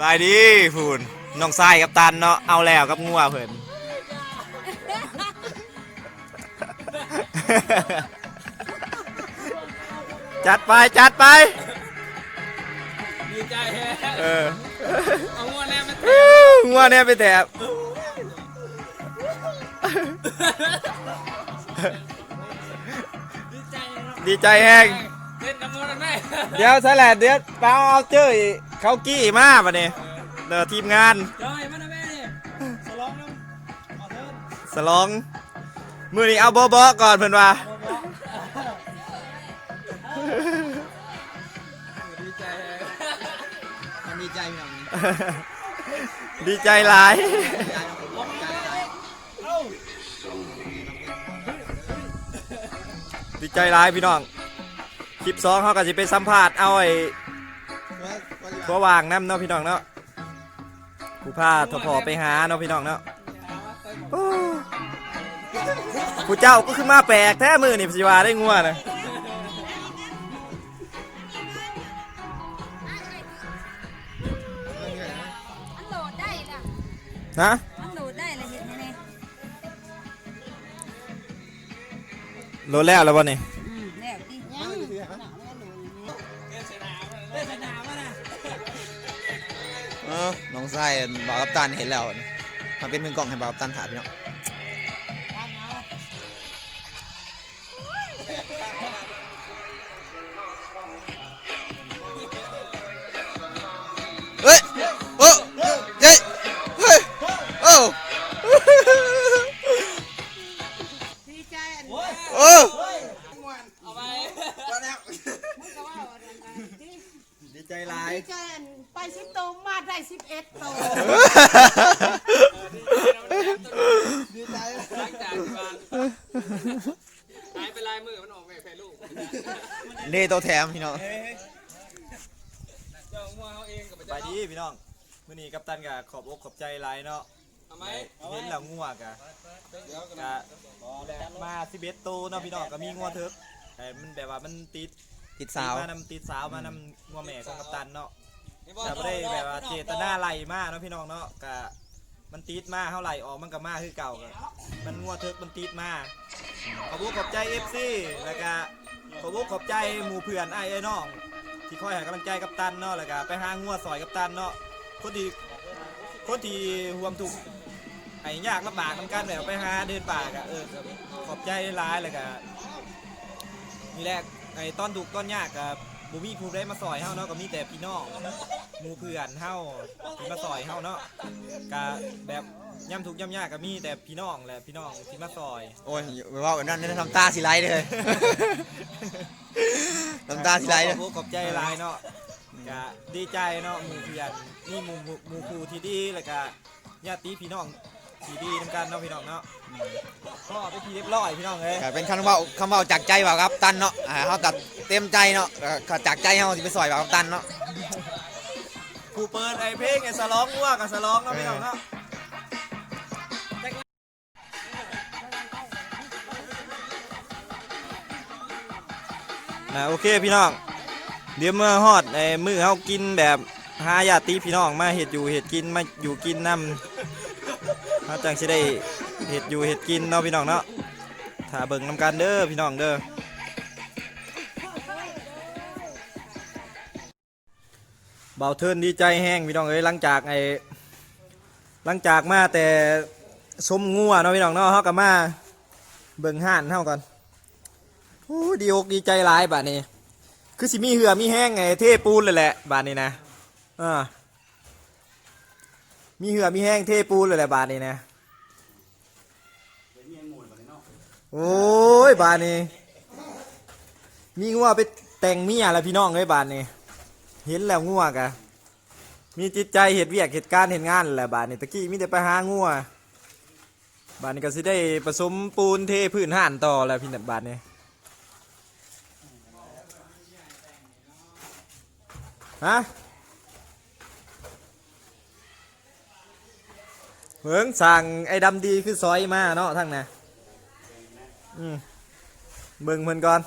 บายดีพูนน้องทรายกับตันเนาะเอาแล้วกับงัวเพิ่นจัดไปจัดไปดีใจแฮะเออเอางวดแรกมาฮู้งัวเนี่ยไปแตบดีใจเนาะดีใจแห้งเล่นน้ำมันแม่เดี๋ยวใช่แหละเดี๋ยวเปล่าเอาเจ้ย เขากี้มาปะเนี่ยเดี๋ยวทีมงานจอยมันนะแม่นี่สลองน้ำขอเถิดสลองมือนี้เอาโบโบก่อนเพิ่นว่าดีใจแฮะมันดีใจพี่น้องดีใจหลายดีใจหลายพี่น้องคลิปสองเขาก็จะไปสัมภาษณ์เอาไอ้ ทัววางน้ำเนาะพี่น้องเนาะผู้พาทพอไปหาเนาะพี่น้องเนาะโอ้ผู้เจ้าก็คือมาแปลกแท้มือนี่สิว่าได้งัวนะมันโหลดได้ล่ะฮะมันโหลดได้ละเห็นไหมเนี่ยโลแล้วแล้วบ่นี่าวกับตันเห็นแล้ว มันเป็นมือกล้องให้บ่าวกับตันถ่ายพี่น้อง ใจหลายดีใจอันไปสิบโตวมาได้สิบเอ็ดโตวดีใจหลังจากที่บ้านหายไปลายมือมันออกไปแพ้ลูกนี่ตัวแถมพี่น้องเจ้างัวเขาเองกับไปเจ้าดีพี่น้องมื้อนี้กัปตันก็ขอบอกขอบใจหลายเนาะทำไมเห็นแล้วงัวกะกะมา11โตวเนาะพี่น้องก็มีงัวเถิกแต่มันแบบว่ามันติด ติดสาว มานำติดสาวมานำงัวแม่ของกัปตันเนาะแต่ไม่ได้แบบว่าเจตนาไล่มาเนาะพี่น้องเนาะกะมันติดมาเท่าไหร่ออกมันก็มาคือเก่าก็มันงัวเถิกมันติดมาขอบคุณขอบใจ FC แล้วก็ขอบคุณขอบใจหมู่เพื่อนไอ้ไอ้น้อง ที่คอยให้กำลังใจกัปตันเนาะแล้วก็ไปหางัวซอยกัปตันเนาะคนที่คนที่ห่วมทุกข์ไอ้ยากลำบากทำกันแบบไปหาเดินป่าก็เออขอบใจหลายๆเลยก็มีแรก ไอ้ตอนถูกข์ตอนยากกับบุมีผู้ได้มาซอยเฮาเนาะก็มีแต่พี่น้องหมู่เพื่อนเฮาที่มาซอยเฮาเนาะก็แบบย่ำทุกข์ย่ำยากก็มีแต่พี่น้องแหละพี่น้องที่มาซอย โอ้ยอย่าว่าแบบนั้นนะน้ำตาสิไหลเลย น้ำตาสิไหลขเลอยบคุณขอบใจหลายเนาะก็ดีใจเนาะหมู่เพื่อนนี่หมู่หมู่หมู่ครูที่ดีแล้วก็ญาติพี่น้อง ที่ดีนํกันเนาะพี่น้องเนาะก็ไปทีเรียบร้อยพี่น้องเอ้ยก็เป็นคำเว่าคำเว่าจากใจบ่าวกัปตันเนาะอ่าเขาตัดเต็มใจเนาะแล้วก็จากใจเขาที่ไปซอยบ่าวกัปตันเนาะครูเปิดไอ้เพลงไอ้สลองว่ากับสลองเนาะพี่น้องเนาะนะโอเคพี่น้องเดี๋ยวเมื่อฮอดไอ้มือเฮากินแบบหาญาติพี่น้องมาเห็ดอยู่เห็ดกินมาอยู่กินนำ เฮาจังสิได้เห็ดอยู่เห็ดกินเนาะพี่น้องเนาะถ้าเบิ่งนำกันเด้อพี่น้องเด้อเบาเทินดีใจแห้งพี่น้องเอ้ยหลังจากไอ้หลังจากมาแต่สมงัวเนาะพี่น้องเนาะเฮาก็มาเบิ่งห่านเฮาก่อนโอ้ดีอกดีใจหลายบัดนี้ คือสิมีเหือมีแห้งไงเทปูนเลยแหละบาทนี้นะอ่า มีเหือมีแห้งเทปูนเลยแหละบาทนี้นะ โอ้ยบาทนี้ มีงัวไปแต่งเมียแล้วพี่น้องเลยบาทนี้ เห็นแล้วงัวกะ มีจิตใจเหตุเวียกเหตุการณ์เหตุงานแหละบาทนี้ตะกี้มีแต่ไปหางัวบาทนี้ก็สิได้ผสมปูนเทพื้นห่านต่อแล้วพี่นับาทนี้ฮะ เหมืองสั่งไอ้ดำดีคือซอยมาเนาะทั้งน่ะอืมเบิ่งเพิ่นก่อน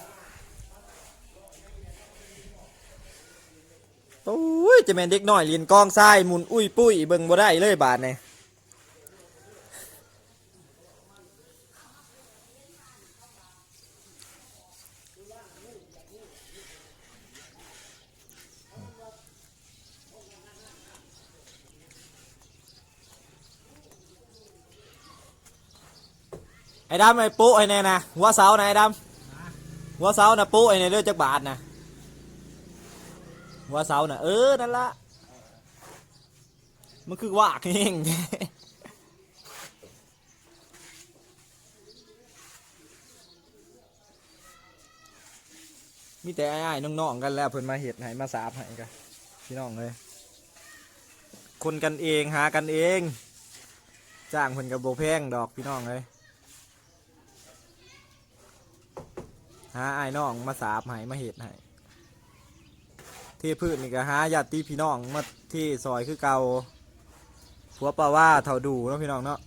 โอ้ยจะแม่นเด็กน้อยเรียนกองทรายหมุนอุ้ยปุ้ยเบิ่งบ่ได้เลยบาดนี่ ไอ้ดำไอ้ปุ๊ไอ้เนี่ยนะหัวเสานะไอ้ดำหัวเสานะปุ๊ไอ้เนี่ยเลือจักบาทนะหัวเสาน่ะเออนั่นละมันคือว่ากเองมีแต่ไอ้ายๆน้องๆกันแล้วเพิ่นมาเห็ดให้มาสาบให้กันพี่น้องเลยคนกันเองหากันเอง จ้างเพิ่นกับโบแพงดอกพี่น้องเลย หาไอ้น้องมาสาบให้มาเห็ดให้เทพืชนี่ก็หาญาติพี่น้องมาที่ซอยคือเก่าผัวปลาว่าเท่าดูเนาะพี่น้องเนาะ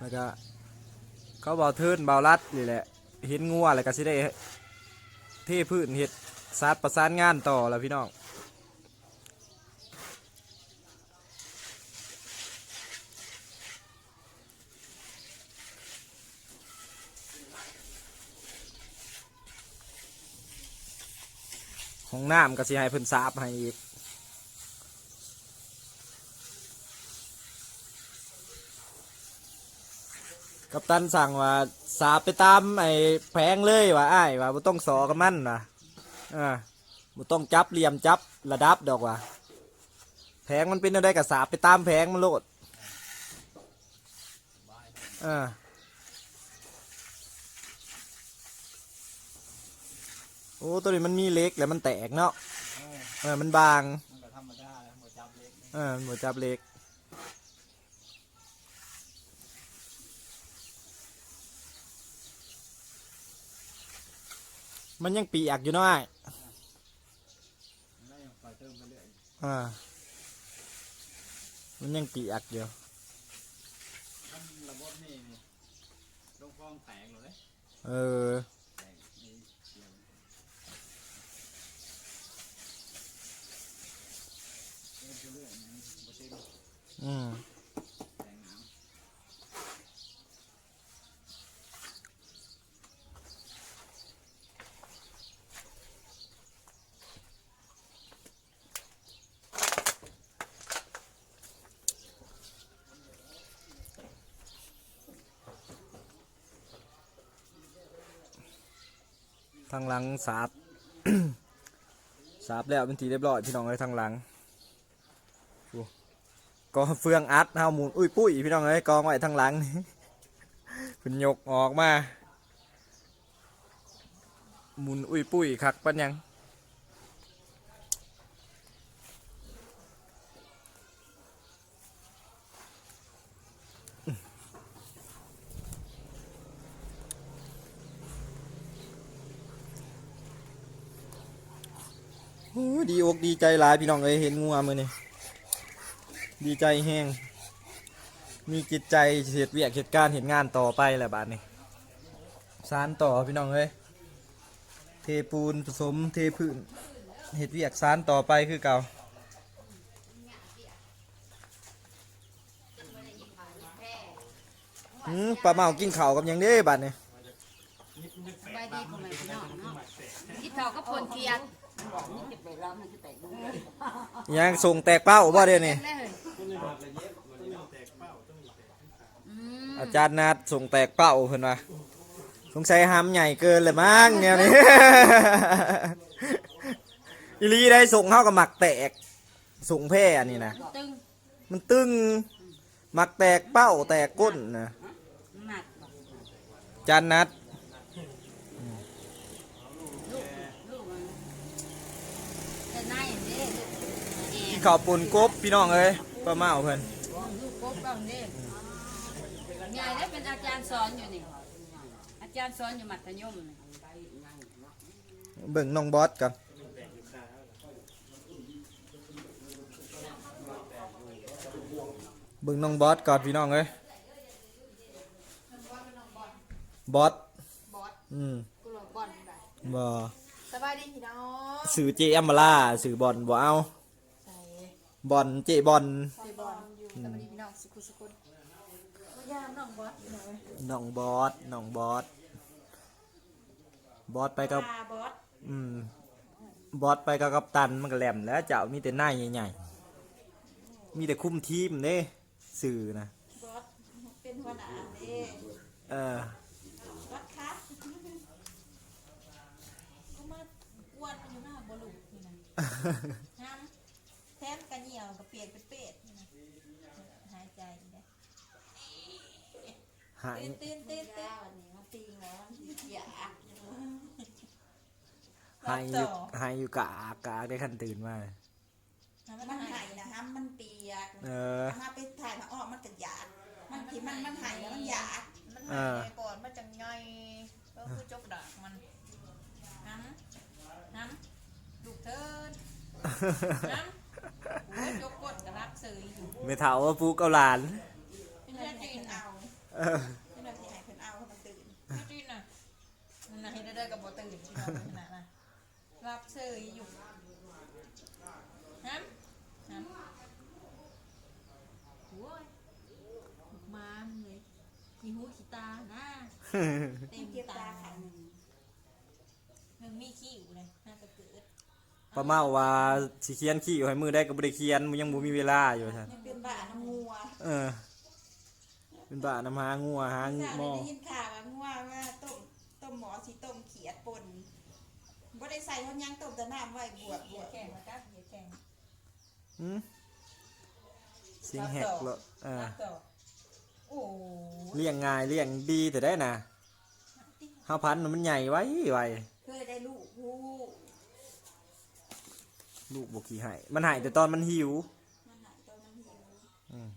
แล้วก็เขาเบาเทินเบารัดนี่แหละเห็นงัวอะไรก็สิได้เทพืชเห็ดซัดประสานงานต่อแล้วพี่น้อง ห้องน้ำก็สิให้เพิ่นสาบให้อีกกัปตันสั่งว่าสาบไปตามไอ้แพงเลยว่าอ้ว่าบ่ต้องสอกับมันนะอ่าบ่ต้องจับเหลี่ยมจับระดับดอกว่าแพงมันเป็นอะไรกับสาบไปตามแพงมันโลดอ่า อ้ตัวนี้มันมีเล็กแล้วมันแตกเนาะเออมันบางมันก็ธรรมดาหมดจับเล็กเออหมดจับเล็กมันยังปีอักอยู่เน้อยแล้วยังปล่อยเติมไปเรื่อยอ่า มันยังปีอักอยู่มันระบบนี่นี่ลงฟองแตกเลยเออ แตกนี่เสียง อืม แตกน้ ทางหลังสาบ สาบแล้วเป็นทีเรียบร้อยพี่น้องเลยทางหลังก็เฟืองอัดเฮาหมุนอุ้ยปุ้ยพี่น้องเลยกองไว้ทางหลังนี่เป็นยกออกมาหมุนอุ้ยปุ้ยคักปันยัง ดีอกดีใจหลายพี่น้องเอ้ยเห็นงัวมือนี่ดีใจแห้งมีจิตใจเหตุเวียกเหตุการณ์เหตุงานต่อไปแหละบาดนี้สารต่อพี่น้องเอ้ยเทปูนผสมเทพื้นเหตุเวียกสารต่อไปคือเก่าอืมปลาเมากินข้าวกับยังเด้บาดนี้สบายดีพ่อแม่พี่น้องเนาะกินข้าวกับผลเทียน ยังส่งแตกเป้าบ่เด้นี่แม่เฮ้ยอืมอาจารย์นัดส่งแตกเป้าเพิ่นว่าสงสัยหำใหญ่เกินเลยมั้งเนี่ยนี่อีหลีได้ส่งเข้ากับหมักแตกส่งแพร่อันนี้นะตึงมันตึงหมักแตกเป้าแตกก้นนะหนักบ่อาจารย์นัด ลูกลูกมันแต่นายอย่างนี้ลูกแอ กิน น ข้าวปุ่นกบพี่น้องเอ้ยป้าเมาเพิ่นลูกกบบ้างนี่ยายได้เป็นอาจารย์สอนอยู่นี่ อาจารย์สอนอยู่มัธยมนี่เบิ่งน้องบอสกันเบิ่งน้องบอสก่อนพี่น้องเอ้ยบอสบอสอืมกูหลอกบอลได้บ่สสบายดีพี่น้องสื่อเจอัมมาล่าสื่อบอลบ่เอาใส่ บอลเจบอลใส่บอลอยู่สบายดีพี่น้องสุขุสุขุนว่ายามน้องบอสอยู่ไหนน้องบอสน้องบอสบอสไปกับปลาบอสอืมบอสไปกับกัปตันมันก็แหลมแล้วเจ้ามีแต่หน้าใหญ่ๆมีแต่คุมทีมเด้สื่อนะบอสเป็นหัวหน้าเด้เออบอสครับก็มาอ้วนอยู่หน้าบอลูนี่นะน้ำแทนกันเหี่ยวกับเปียกเป็นเป็ดนี่นะหายใจอีกแล้ว หายตื่นตื่นตื่นวันนี้มาตีแล้วอยากหายอยู่หายอยู่กะอากาได้คันตื่นมา มันหายนะฮะมันเปียกเออมาไปถ่ายมาออกมันก็อยาก มันที่มันมันหายแล้วมันอยาก มันหายก่อนมันจังไงก็คือจกดากมันน้ำน้ำลูกเทินน้ำจกกดกระรับเสยอยู่ไม่เท่าว่าปูเกาหลาน เออเป็นเรื่องที่ให้เพิ่นเอาให้มันตื่นพี่จีนน่ะมันน่ะเห็นได้ๆกับบ่ตื่นที่นอนขนาดน่ะรับเสยอยู่น้ำน้ำโอ้ยมาเลยมีหูขี้ตาหน้าเต็มตาค่ะหนึ่งมีขี้อยู่เลยน่าจะเกิดประมาณว่าสิเขียนขี้อยู่ให้มือได้ก็บ่ได้เขียนมันยังบ่มีเวลาอยู่ซั่นยังเป็นบ้าน้ำงัวเออ เป็นบ้าน้ำหางัวหาสาวหม้อได้ยินข่าวว่างัวว่าต้มต้มหมอสีต้มเขียดป่นบ่ได้ใส่ทอนยังต้มแต่น้ำไว้บวบบวบแข่งมากับเหยียดแข่งหืมเสียงแหกเลยเออรับต่อโอ้เลี้ยงง่ายเลี้ยงดีแต่ได้นะห้าพันธุ์มันใหญ่ไว้ไว้เคยได้ลูกผู้ลูกบกี้ให้มันใหายแต่ตอนมันหิวมันหายตัวมันหิว อืม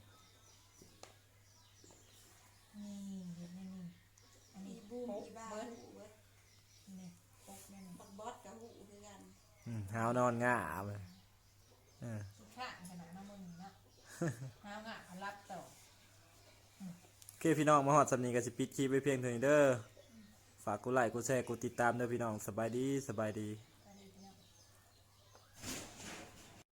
นี่เห็นไหมนี่อัน มี นี้ บูม โป๊ะ มีบ้า เบิร์ด หูเบิด นี่โป๊กนี่นี่ บักบอสกับหูคือกัน อืม หาวนอนง่าเลยเออขี้ข้างขนาดน้ำมึงนะน้ำอะรับต่อโอเคพี่น้องมาหอดสำนีกับสิปิดคลิปไว้เพียงเท่านี้เด้อฝากกดไลค์กดแชร์กดติดตามเด้อพี่น้องสบายดีสบายดี